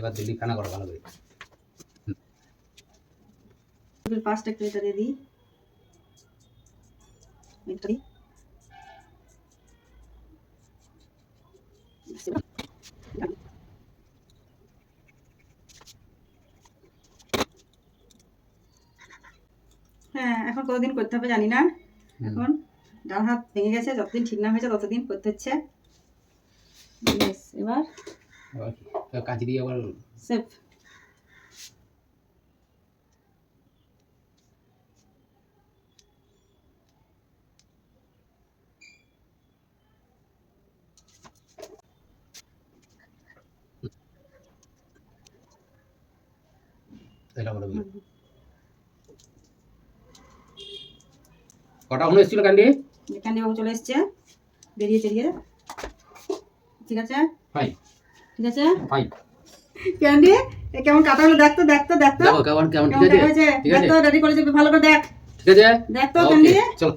এবার করো ভালো করে। ফার্স্ট একটু এটা দিয়ে দিই। এটা দিই হ্যাঁ এখন কতদিন করতে হবে জানি না। এখন ডান হাত ভেঙে গেছে যতদিন ঠিক না হয়েছে ততদিন করতে হচ্ছে? এবার কাঁচি দিয়ে আবার সেফ। কটা হলো এসেছিল ক্যান্ডি ক্যান্ডি বাবু চলে এসছে। বেরিয়ে চেরিয়ে ঠিক আছে? ফাইন ঠিক আছে? ক্যান্ডি কেমন কাটা হলো? দেখ তো দেখতো দেখো কেমন কেমন ঠিক আছে? দেখা হয়েছে? ঠিক আছে? দেখতো রেডি করেছে ভালো করে দেখ। ঠিক আছে? দেখ তো ক্যান্ডি চলো।